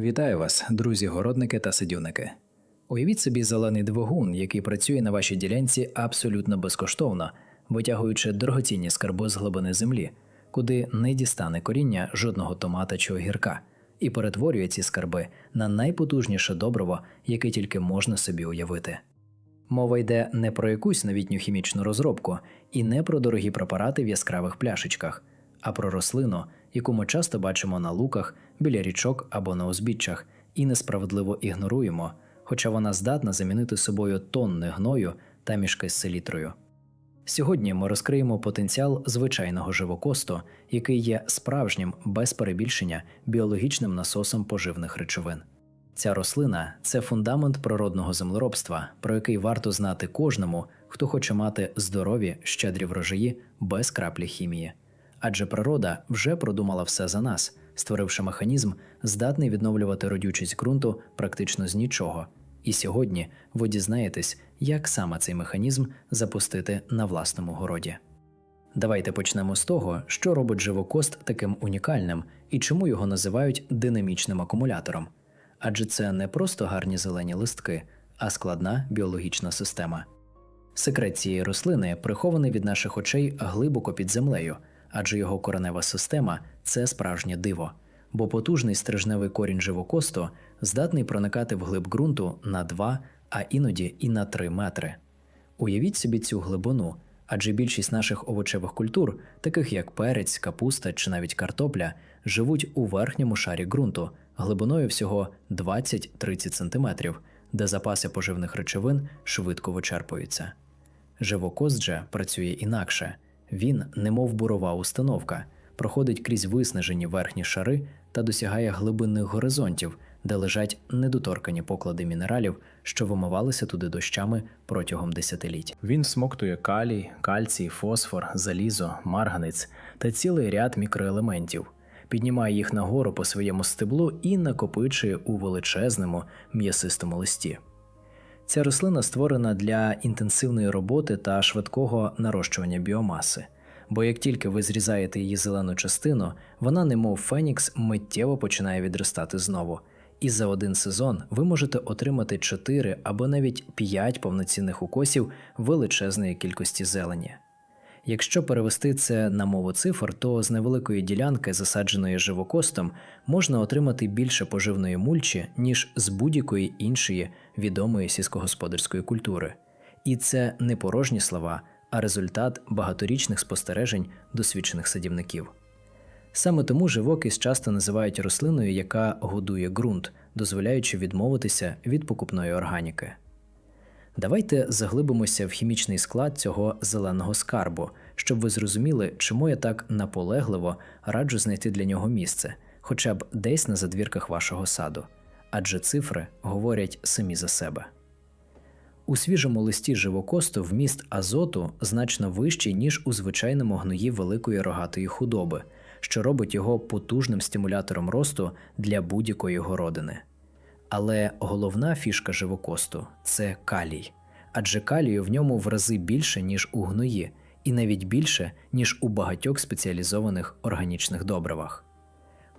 Вітаю вас, друзі-городники та сидюники. Уявіть собі зелений двигун, який працює на вашій ділянці абсолютно безкоштовно, витягуючи дорогоцінні скарби з глибини землі, куди не дістане коріння жодного томата чи огірка, і перетворює ці скарби на найпотужніше добриво, яке тільки можна собі уявити. Мова йде не про якусь новітню хімічну розробку і не про дорогі препарати в яскравих пляшечках, а про рослину, яку ми часто бачимо на луках, біля річок або на узбіччях, і несправедливо ігноруємо, хоча вона здатна замінити собою тонни гною та мішки з селітрою. Сьогодні ми розкриємо потенціал звичайного живокосту, який є справжнім без перебільшення біологічним насосом поживних речовин. Ця рослина це фундамент природного землеробства, про який варто знати кожному, хто хоче мати здорові, щедрі врожаї без краплі хімії. Адже природа вже продумала все за нас, створивши механізм, здатний відновлювати родючість ґрунту практично з нічого. І сьогодні ви дізнаєтесь, як саме цей механізм запустити на власному городі. Давайте почнемо з того, що робить живокост таким унікальним і чому його називають динамічним акумулятором. Адже це не просто гарні зелені листки, а складна біологічна система. Секрет цієї рослини прихований від наших очей глибоко під землею, адже його коренева система це справжнє диво, бо потужний стрижневий корінь живокосту здатний проникати в глиб ґрунту на 2, а іноді і на 3 метри. Уявіть собі цю глибину, адже більшість наших овочевих культур, таких як перець, капуста чи навіть картопля, живуть у верхньому шарі ґрунту глибиною всього 20-30 см, де запаси поживних речовин швидко вичерпуються. Живокост же працює інакше. Він, немов бурова установка, проходить крізь виснажені верхні шари та досягає глибинних горизонтів, де лежать недоторкані поклади мінералів, що вимивалися туди дощами протягом десятиліть. Він смоктує калій, кальцій, фосфор, залізо, марганець та цілий ряд мікроелементів, піднімає їх нагору по своєму стеблу і накопичує у величезному м'ясистому листі. Ця рослина створена для інтенсивної роботи та швидкого нарощування біомаси, бо як тільки ви зрізаєте її зелену частину, вона, немов фенікс, миттєво починає відростати знову. І за один сезон ви можете отримати 4 або навіть 5 повноцінних укосів величезної кількості зелені. Якщо перевести це на мову цифр, то з невеликої ділянки, засадженої живокостом, можна отримати більше поживної мульчі, ніж з будь-якої іншої відомої сільськогосподарської культури. І це не порожні слова, а результат багаторічних спостережень досвідчених садівників. Саме тому живокість часто називають рослиною, яка годує ґрунт, дозволяючи відмовитися від покупної органіки. Давайте заглибимося в хімічний склад цього зеленого скарбу, щоб ви зрозуміли, чому я так наполегливо раджу знайти для нього місце, хоча б десь на задвірках вашого саду, адже цифри говорять самі за себе. У свіжому листі живокосту вміст азоту значно вищий, ніж у звичайному гної великої рогатої худоби, що робить його потужним стимулятором росту для будь-якої городини. Але головна фішка живокосту це калій, адже калію в ньому в рази більше, ніж у гної, і навіть більше, ніж у багатьох спеціалізованих органічних добривах.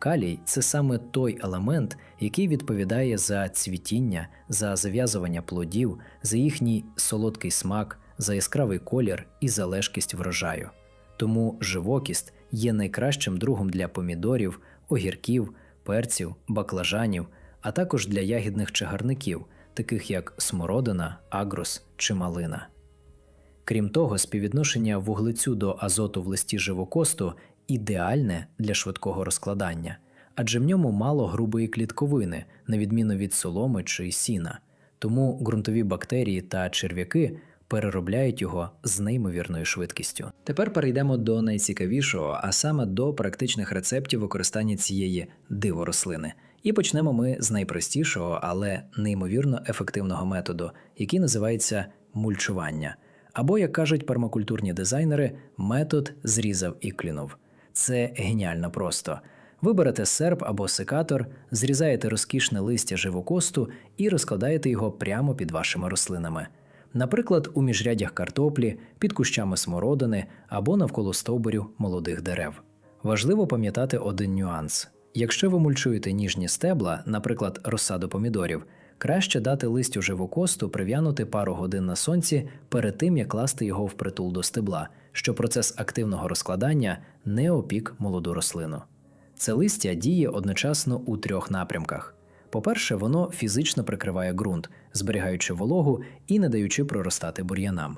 Калій це саме той елемент, який відповідає за цвітіння, за зав'язування плодів, за їхній солодкий смак, за яскравий колір і за лежкість врожаю. Тому живокість є найкращим другом для помідорів, огірків, перців, баклажанів, а також для ягідних чагарників, таких як смородина, агрос чи малина. Крім того, співвідношення вуглецю до азоту в листі живокосту ідеальне для швидкого розкладання, адже в ньому мало грубої клітковини, на відміну від соломи чи сіна, тому ґрунтові бактерії та черв'яки переробляють його з неймовірною швидкістю. Тепер перейдемо до найцікавішого, а саме до практичних рецептів використання цієї диворослини. І почнемо ми з найпростішого, але неймовірно ефективного методу, який називається мульчування. Або, як кажуть пермакультурні дизайнери, метод зрізав і клюнув. Це геніально просто. Ви берете серп або секатор, зрізаєте розкішне листя живокосту і розкладаєте його прямо під вашими рослинами. Наприклад, у міжрядях картоплі, під кущами смородини або навколо стовбурів молодих дерев. Важливо пам'ятати один нюанс: Якщо ви мульчуєте ніжні стебла, наприклад, розсаду помідорів, краще дати листю живокосту прив'янути пару годин на сонці перед тим, як класти його впритул до стебла, щоб процес активного розкладання не опік молоду рослину. Це листя діє одночасно у трьох напрямках. По-перше, воно фізично прикриває ґрунт, зберігаючи вологу і не даючи проростати бур'янам.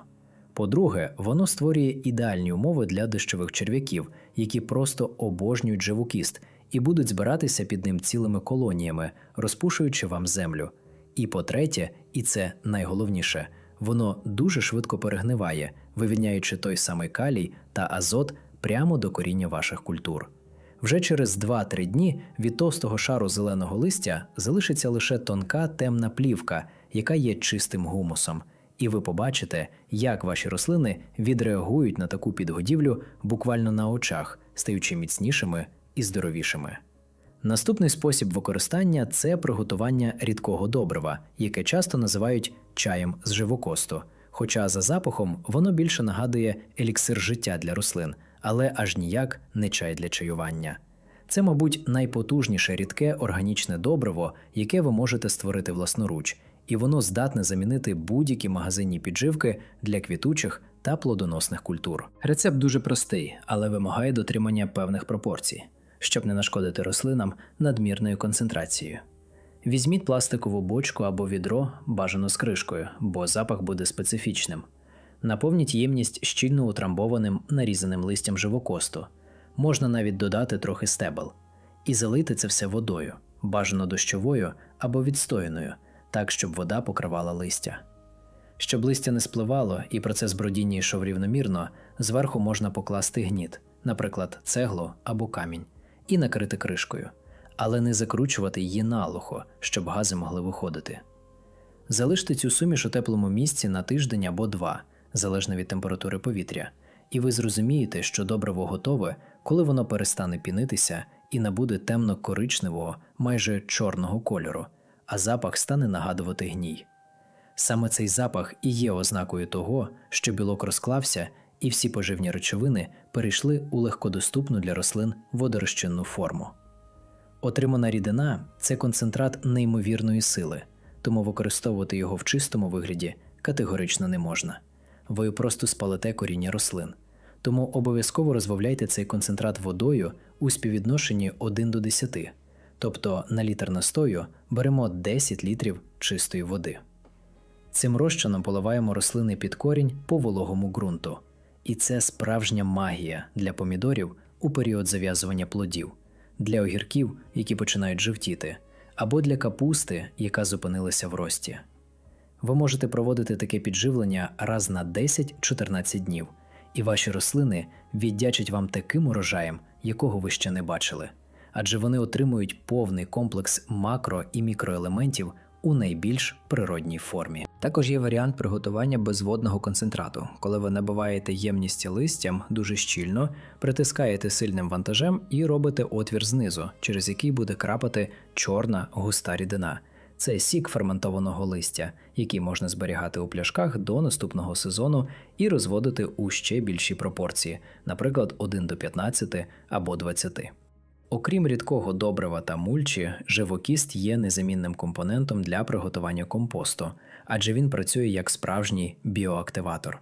По-друге, воно створює ідеальні умови для дощових черв'яків, які просто обожнюють живокіст і будуть збиратися під ним цілими колоніями, розпушуючи вам землю. І по-третє, і це найголовніше, воно дуже швидко перегниває, вивільняючи той самий калій та азот прямо до коріння ваших культур. Вже через 2-3 дні від товстого шару зеленого листя залишиться лише тонка темна плівка, яка є чистим гумусом, і ви побачите, як ваші рослини відреагують на таку підгодівлю буквально на очах, стаючи міцнішими і здоровішими. Наступний спосіб використання це приготування рідкого добрива, яке часто називають чаєм з живокосту. Хоча за запахом воно більше нагадує еліксир життя для рослин, але аж ніяк не чай для чаювання. Це, мабуть, найпотужніше рідке органічне добриво, яке ви можете створити власноруч, і воно здатне замінити будь-які магазинні підживки для квітучих та плодоносних культур. Рецепт дуже простий, але вимагає дотримання певних пропорцій, щоб не нашкодити рослинам надмірною концентрацією. Візьміть пластикову бочку або відро, бажано з кришкою, бо запах буде специфічним. Наповніть ємність щільно утрамбованим нарізаним листям живокосту. Можна навіть додати трохи стебел. І залийте це все водою, бажано дощовою або відстояною, так, щоб вода покривала листя. Щоб листя не спливало і процес бродіння йшов рівномірно, зверху можна покласти гніт, наприклад, цеглу або камінь, і накрити кришкою, але не закручувати її налухо, щоб гази могли виходити. Залиште цю суміш у теплому місці на тиждень або два, залежно від температури повітря, і ви зрозумієте, що добриво готове, коли воно перестане пінитися і набуде темно-коричневого, майже чорного кольору, а запах стане нагадувати гній. Саме цей запах і є ознакою того, що білок розклався, і всі поживні речовини перейшли у легкодоступну для рослин водорозчинну форму. Отримана рідина це концентрат неймовірної сили, тому використовувати його в чистому вигляді категорично не можна. Ви просто спалите коріння рослин. Тому обов'язково розбавляйте цей концентрат водою у співвідношенні 1 до 10, тобто на літр настою беремо 10 літрів чистої води. Цим розчином поливаємо рослини під корінь по вологому ґрунту. І це справжня магія для помідорів у період зав'язування плодів, для огірків, які починають жовтіти, або для капусти, яка зупинилася в рості. Ви можете проводити таке підживлення раз на 10-14 днів, і ваші рослини віддячать вам таким урожаєм, якого ви ще не бачили, адже вони отримують повний комплекс макро і мікроелементів у найбільш природній формі. Також є варіант приготування безводного концентрату, коли ви набиваєте ємність листям дуже щільно, притискаєте сильним вантажем і робите отвір знизу, через який буде крапати чорна густа рідина. Це сік ферментованого листя, який можна зберігати у пляшках до наступного сезону і розводити у ще більші пропорції, наприклад, 1 до 15 або 20. Окрім рідкого добрива та мульчі, живокіст є незамінним компонентом для приготування компосту, адже він працює як справжній біоактиватор.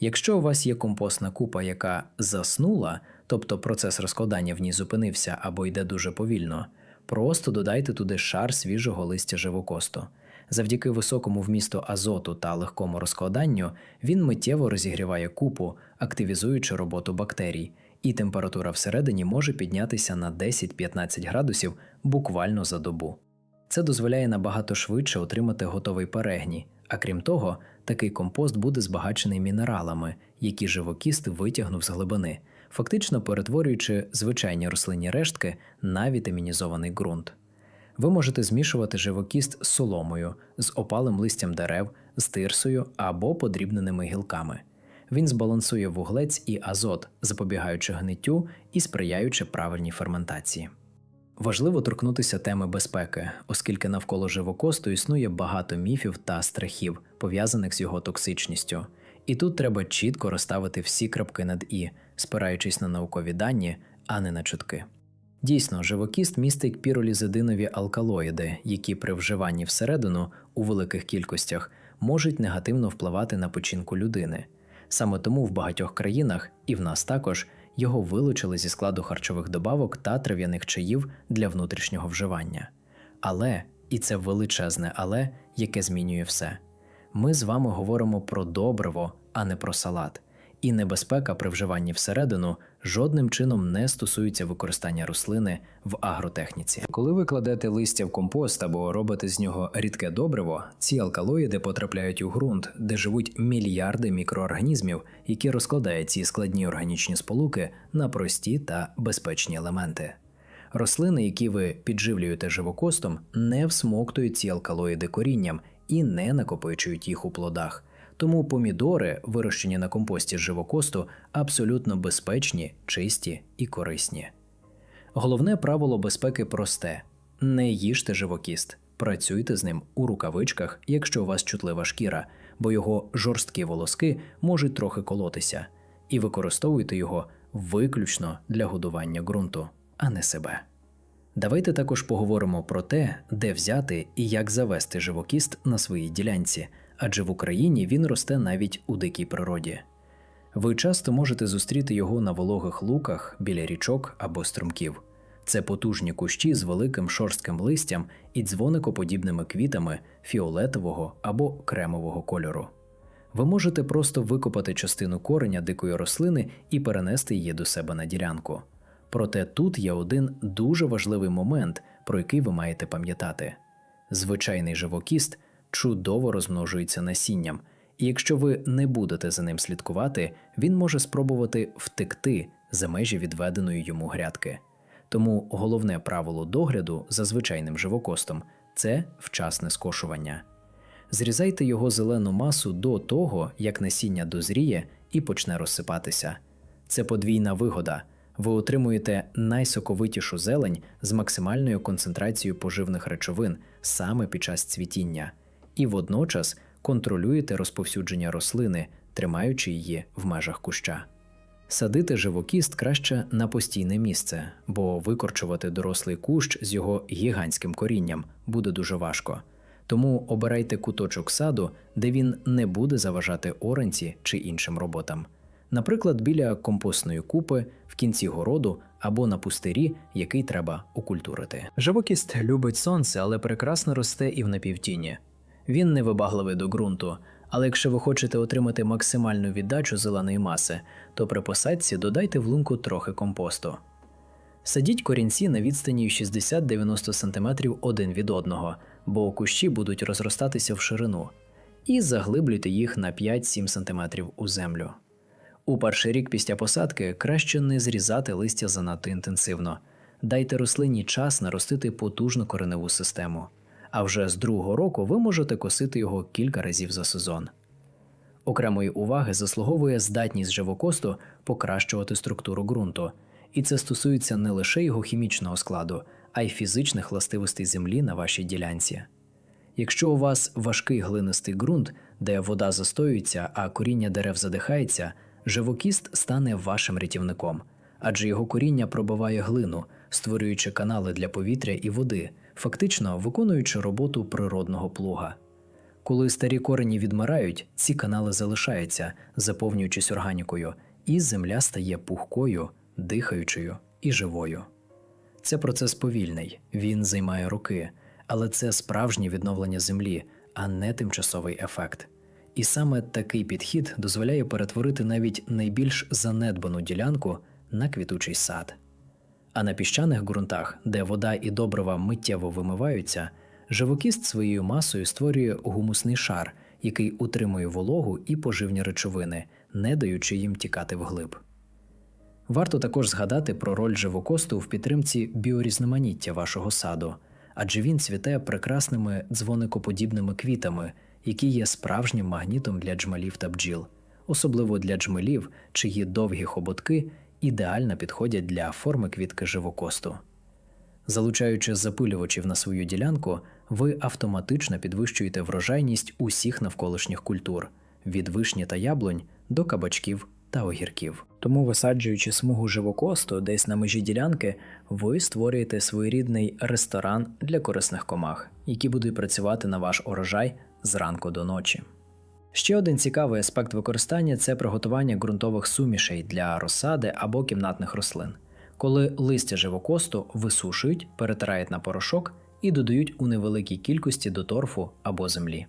Якщо у вас є компостна купа, яка заснула, тобто процес розкладання в ній зупинився або йде дуже повільно, просто додайте туди шар свіжого листя живокосту. Завдяки високому вмісту азоту та легкому розкладанню він миттєво розігріває купу, активізуючи роботу бактерій, і температура всередині може піднятися на 10-15 градусів буквально за добу. Це дозволяє набагато швидше отримати готовий перегній, а крім того, такий компост буде збагачений мінералами, які живокіст витягнув з глибини, фактично перетворюючи звичайні рослинні рештки на вітамінізований ґрунт. Ви можете змішувати живокіст з соломою, з опалим листям дерев, з тирсою або подрібненими гілками. Він збалансує вуглець і азот, запобігаючи гниттю і сприяючи правильній ферментації. Важливо торкнутися теми безпеки, оскільки навколо живокосту існує багато міфів та страхів, пов'язаних з його токсичністю. І тут треба чітко розставити всі крапки над і, спираючись на наукові дані, а не на чутки. Дійсно, живокіст містить піролізидинові алкалоїди, які при вживанні всередину у великих кількостях можуть негативно впливати на печінку людини. Саме тому в багатьох країнах, і в нас також, його вилучили зі складу харчових добавок та трав'яних чаїв для внутрішнього вживання. Але, і це величезне але, яке змінює все. Ми з вами говоримо про добриво, а не про салат. І небезпека при вживанні всередину жодним чином не стосується використання рослини в агротехніці. Коли ви кладете листя в компост або робите з нього рідке добриво, ці алкалоїди потрапляють у ґрунт, де живуть мільярди мікроорганізмів, які розкладають ці складні органічні сполуки на прості та безпечні елементи. Рослини, які ви підживлюєте живокостом, не всмоктують ці алкалоїди корінням і не накопичують їх у плодах. Тому помідори, вирощені на компості з живокосту, абсолютно безпечні, чисті і корисні. Головне правило безпеки просте: не їжте живокіст, працюйте з ним у рукавичках, якщо у вас чутлива шкіра, бо його жорсткі волоски можуть трохи колотися, і використовуйте його виключно для годування ґрунту, а не себе. Давайте також поговоримо про те, де взяти і як завести живокіст на своїй ділянці, адже в Україні він росте навіть у дикій природі. Ви часто можете зустріти його на вологих луках біля річок або струмків. Це потужні кущі з великим шорстким листям і дзвоникоподібними квітами фіолетового або кремового кольору. Ви можете просто викопати частину кореня дикої рослини і перенести її до себе на ділянку. Проте тут є один дуже важливий момент, про який ви маєте пам'ятати: звичайний живокіст чудово розмножується насінням, і якщо ви не будете за ним слідкувати, він може спробувати втекти за межі відведеної йому грядки. Тому головне правило догляду за звичайним живокостом це вчасне скошування. Зрізайте його зелену масу до того, як насіння дозріє і почне розсипатися. Це подвійна вигода. Ви отримуєте найсоковитішу зелень з максимальною концентрацією поживних речовин саме під час цвітіння, і водночас контролюєте розповсюдження рослини, тримаючи її в межах куща. Садити живокіст краще на постійне місце, бо викорчувати дорослий кущ з його гігантським корінням буде дуже важко. Тому обирайте куточок саду, де він не буде заважати оранці чи іншим роботам. Наприклад, біля компостної купи, в кінці городу або на пустирі, який треба окультурити. Живокіст любить сонце, але прекрасно росте і в напівтіні. Він не вибагливий до ґрунту, але якщо ви хочете отримати максимальну віддачу зеленої маси, то при посадці додайте в лунку трохи компосту. Садіть корінці на відстані 60-90 см один від одного, бо кущі будуть розростатися в ширину, і заглиблюйте їх на 5-7 см у землю. У перший рік після посадки краще не зрізати листя занадто інтенсивно, дайте рослині час наростити потужну кореневу систему, а вже з другого року ви можете косити його кілька разів за сезон. Окремої уваги заслуговує здатність живокосту покращувати структуру ґрунту, і це стосується не лише його хімічного складу, а й фізичних властивостей землі на вашій ділянці. Якщо у вас важкий глинистий ґрунт, де вода застоюється, а коріння дерев задихається, живокіст стане вашим рятівником, адже його коріння пробиває глину, створюючи канали для повітря і води, фактично виконуючи роботу природного плуга. Коли старі корені відмирають, ці канали залишаються, заповнюючись органікою, і земля стає пухкою, дихаючою і живою. Це процес повільний, він займає роки, але це справжнє відновлення землі, а не тимчасовий ефект. І саме такий підхід дозволяє перетворити навіть найбільш занедбану ділянку на квітучий сад. А на піщаних ґрунтах, де вода і добрива миттєво вимиваються, живокіст своєю масою створює гумусний шар, який утримує вологу і поживні речовини, не даючи їм тікати вглиб. Варто також згадати про роль живокосту в підтримці біорізноманіття вашого саду, адже він цвіте прекрасними дзвоникоподібними квітами, які є справжнім магнітом для джмелів та бджіл, особливо для джмелів, чиї довгі хоботки ідеально підходять для форми квітки живокосту. Залучаючи запилювачів на свою ділянку, ви автоматично підвищуєте врожайність усіх навколишніх культур від вишні та яблунь до кабачків та огірків. Тому, висаджуючи смугу живокосту десь на межі ділянки, ви створюєте своєрідний ресторан для корисних комах, які будуть працювати на ваш урожай зранку до ночі. Ще один цікавий аспект використання це приготування ґрунтових сумішей для розсади або кімнатних рослин, коли листя живокосту висушують, перетирають на порошок і додають у невеликій кількості до торфу або землі.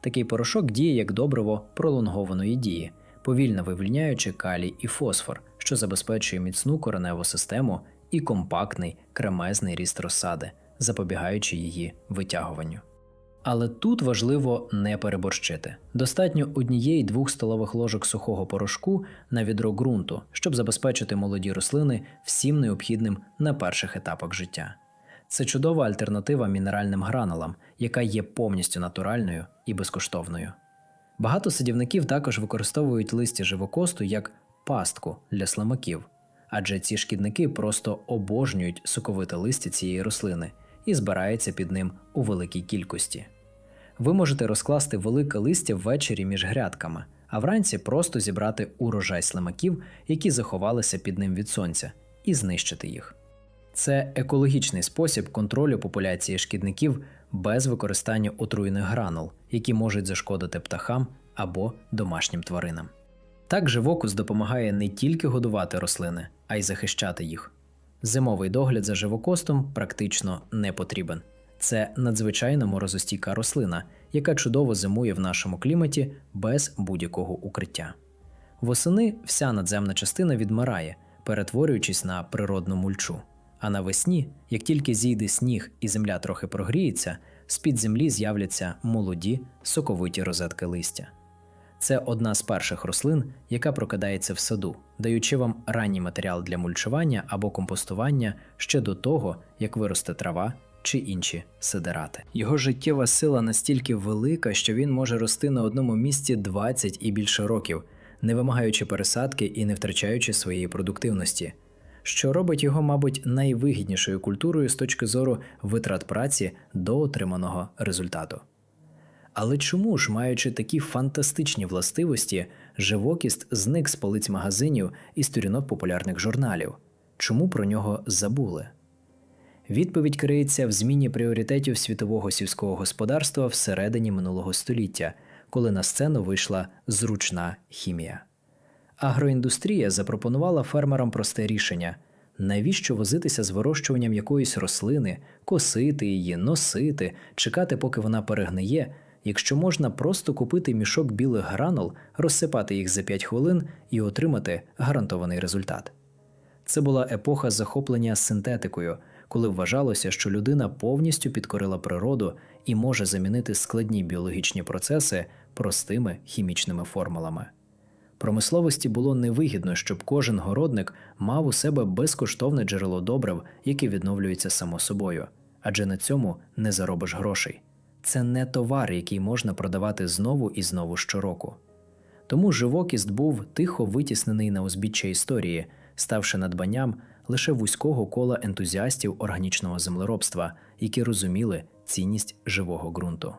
Такий порошок діє як добриво пролонгованої дії, повільно вивільняючи калій і фосфор, що забезпечує міцну кореневу систему і компактний кремезний ріст розсади, запобігаючи її витягуванню. Але тут важливо не переборщити. Достатньо однієї-двох столових ложок сухого порошку на відро ґрунту, щоб забезпечити молоді рослини всім необхідним на перших етапах життя. Це чудова альтернатива мінеральним гранулам, яка є повністю натуральною і безкоштовною. Багато садівників також використовують листя живокосту як пастку для слимаків, адже ці шкідники просто обожнюють соковите листя цієї рослини і збираються під ним у великій кількості. Ви можете розкласти велике листя ввечері між грядками, а вранці просто зібрати урожай слимаків, які заховалися під ним від сонця, і знищити їх. Це екологічний спосіб контролю популяції шкідників без використання отруйних гранул, які можуть зашкодити птахам або домашнім тваринам. Так живокус допомагає не тільки годувати рослини, а й захищати їх. Зимовий догляд за живокостом практично не потрібен. Це надзвичайно морозостійка рослина, яка чудово зимує в нашому кліматі без будь-якого укриття. Восени вся надземна частина відмирає, перетворюючись на природну мульчу. А навесні, як тільки зійде сніг і земля трохи прогріється, з-під землі з'являться молоді соковиті розетки листя. Це одна з перших рослин, яка прокидається в саду, даючи вам ранній матеріал для мульчування або компостування ще до того, як виросте трава чи інші сидерати. Його життєва сила настільки велика, що він може рости на одному місці 20 і більше років, не вимагаючи пересадки і не втрачаючи своєї продуктивності, що робить його, мабуть, найвигіднішою культурою з точки зору витрат праці до отриманого результату. Але чому ж, маючи такі фантастичні властивості, живокіст зник з полиць магазинів і сторінок популярних журналів? Чому про нього забули? Відповідь криється в зміні пріоритетів світового сільського господарства всередині минулого століття, коли на сцену вийшла зручна хімія. Агроіндустрія запропонувала фермерам просте рішення: навіщо возитися з вирощуванням якоїсь рослини, косити її, носити, чекати, поки вона перегниє, якщо можна просто купити мішок білих гранул, розсипати їх за 5 хвилин і отримати гарантований результат. Це була епоха захоплення синтетикою, коли вважалося, що людина повністю підкорила природу і може замінити складні біологічні процеси простими хімічними формулами. Промисловості було невигідно, щоб кожен городник мав у себе безкоштовне джерело добрив, яке відновлюється само собою, адже на цьому не заробиш грошей. Це не товар, який можна продавати знову і знову щороку. Тому живокість був тихо витіснений на узбіччя історії, ставши надбанням лише вузького кола ентузіастів органічного землеробства, які розуміли цінність живого ґрунту.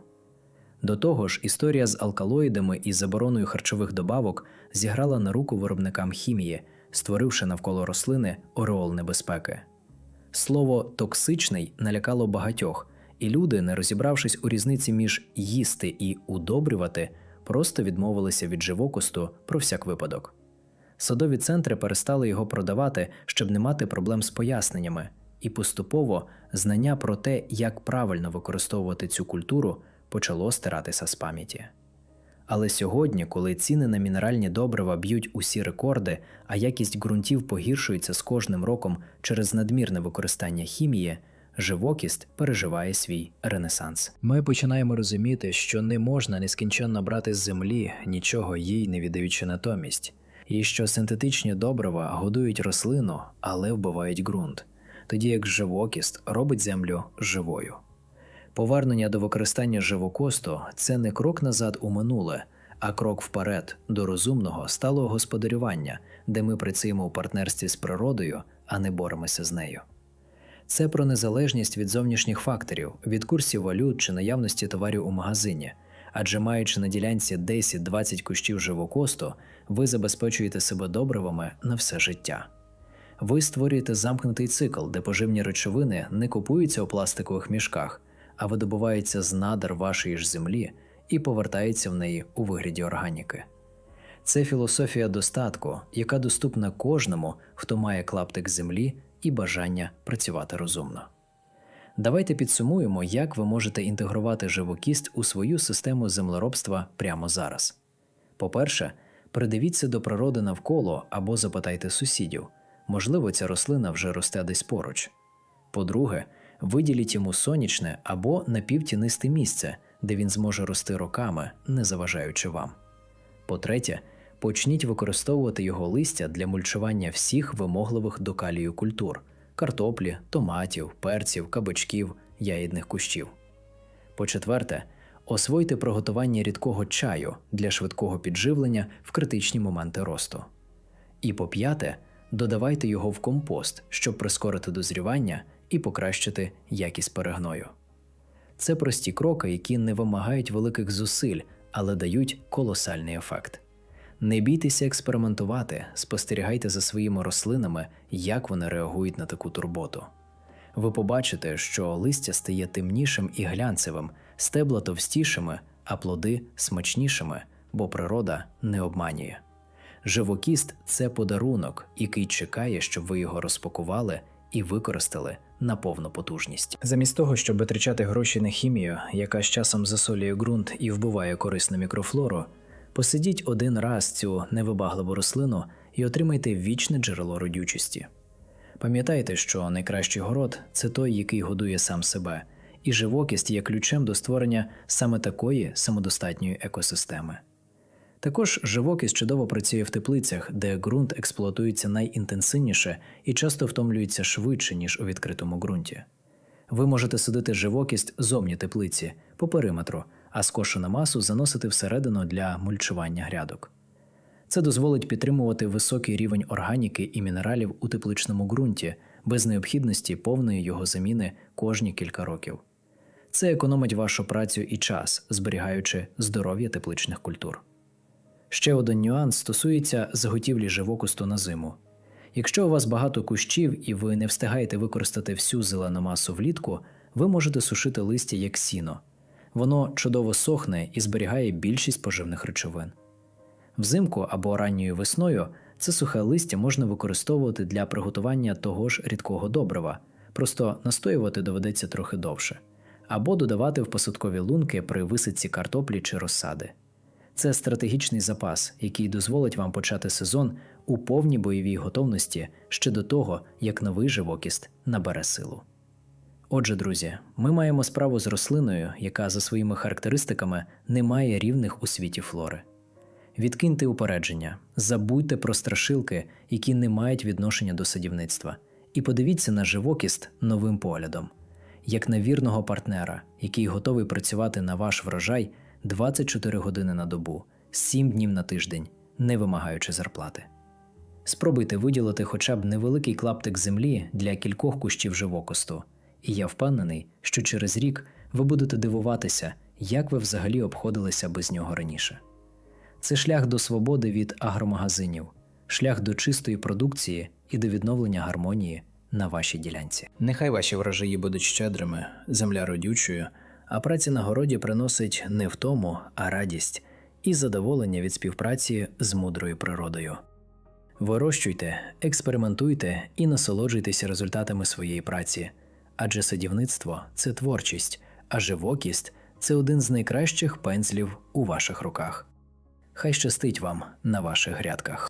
До того ж, історія з алкалоїдами і забороною харчових добавок зіграла на руку виробникам хімії, створивши навколо рослини ореол небезпеки. Слово токсичний налякало багатьох, і люди, не розібравшись у різниці між їсти і удобрювати, просто відмовилися від живокосту про всяк випадок. Садові центри перестали його продавати, щоб не мати проблем з поясненнями, і поступово знання про те, як правильно використовувати цю культуру, почало стиратися з пам'яті. Але сьогодні, коли ціни на мінеральні добрива б'ють усі рекорди, а якість ґрунтів погіршується з кожним роком через надмірне використання хімії, живокість переживає свій ренесанс. Ми починаємо розуміти, що не можна нескінченно брати з землі, нічого їй не віддаючи натомість, і що синтетичні добрива годують рослину, але вбивають ґрунт, тоді як живокість робить землю живою. Повернення до використання живокосту це не крок назад у минуле, а крок вперед до розумного сталого господарювання, де ми працюємо у партнерстві з природою, а не боремося з нею. Це про незалежність від зовнішніх факторів, від курсів валют чи наявності товарів у магазині, адже маючи на ділянці 10-20 кущів живокосту, ви забезпечуєте себе добривами на все життя. Ви створюєте замкнутий цикл, де поживні речовини не купуються у пластикових мішках, а видобуваються з надр вашої ж землі і повертаються в неї у вигляді органіки. Це філософія достатку, яка доступна кожному, хто має клаптик землі і бажання працювати розумно. Давайте підсумуємо, як ви можете інтегрувати живокість у свою систему землеробства прямо зараз. По-перше, придивіться до природи навколо або запитайте сусідів. Можливо, ця рослина вже росте десь поруч. По-друге, виділіть йому сонячне або напівтінисте місце, де він зможе рости роками, не заважаючи вам. По-третє, почніть використовувати його листя для мульчування всіх вимогливих до калію культур картоплі, томатів, перців, кабачків, ягідних кущів. По-четверте, освойте приготування рідкого чаю для швидкого підживлення в критичні моменти росту. І по-п'яте, додавайте його в компост, щоб прискорити дозрівання і покращити якість перегною. Це прості кроки, які не вимагають великих зусиль, але дають колосальний ефект. Не бійтеся експериментувати, спостерігайте за своїми рослинами, як вони реагують на таку турботу. Ви побачите, що листя стає темнішим і глянцевим, стебла товстішими, а плоди смачнішими, бо природа не обманює. Живокіст це подарунок, який чекає, щоб ви його розпакували і використали на повну потужність. Замість того, щоб витрачати гроші на хімію, яка з часом засолює ґрунт і вбиває корисну мікрофлору, посидіть один раз цю невибагливу рослину і отримайте вічне джерело родючості. Пам'ятайте, що найкращий город це той, який годує сам себе, і живокість є ключем до створення саме такої самодостатньої екосистеми. Також живокість чудово працює в теплицях, де ґрунт експлуатується найінтенсивніше і часто втомлюється швидше, ніж у відкритому ґрунті. Ви можете садити живокість зовні теплиці по периметру, а скошену масу заносити всередину для мульчування грядок. Це дозволить підтримувати високий рівень органіки і мінералів у тепличному ґрунті без необхідності повної його заміни кожні кілька років. Це економить вашу працю і час, зберігаючи здоров'я тепличних культур. Ще один нюанс стосується заготівлі живокусту на зиму. Якщо у вас багато кущів і ви не встигаєте використати всю зелену масу влітку, ви можете сушити листя як сіно. Воно чудово сохне і зберігає більшість поживних речовин. Взимку або ранньою весною це сухе листя можна використовувати для приготування того ж рідкого добрива, просто настоювати доведеться трохи довше, або додавати в посадкові лунки при висадці картоплі чи розсади. Це стратегічний запас, який дозволить вам почати сезон у повній бойовій готовності ще до того, як новий живокіст набере силу. Отже, друзі, ми маємо справу з рослиною, яка за своїми характеристиками не має рівних у світі флори. Відкиньте упередження, забудьте про страшилки, які не мають відношення до садівництва, і подивіться на живокіст новим поглядом, як на вірного партнера, який готовий працювати на ваш врожай 24 години на добу, 7 днів на тиждень, не вимагаючи зарплати. Спробуйте виділити хоча б невеликий клаптик землі для кількох кущів живокосту, і я впевнений, що через рік ви будете дивуватися, як ви взагалі обходилися без нього раніше. Це шлях до свободи від агромагазинів, шлях до чистої продукції і до відновлення гармонії на вашій ділянці. Нехай ваші врожаї будуть щедрими, земля родючою, а праця на городі приносить не втому, а радість і задоволення від співпраці з мудрою природою. Вирощуйте, експериментуйте і насолоджуйтеся результатами своєї праці, адже садівництво це творчість, а живокість це один з найкращих пензлів у ваших руках. Хай щастить вам на ваших грядках.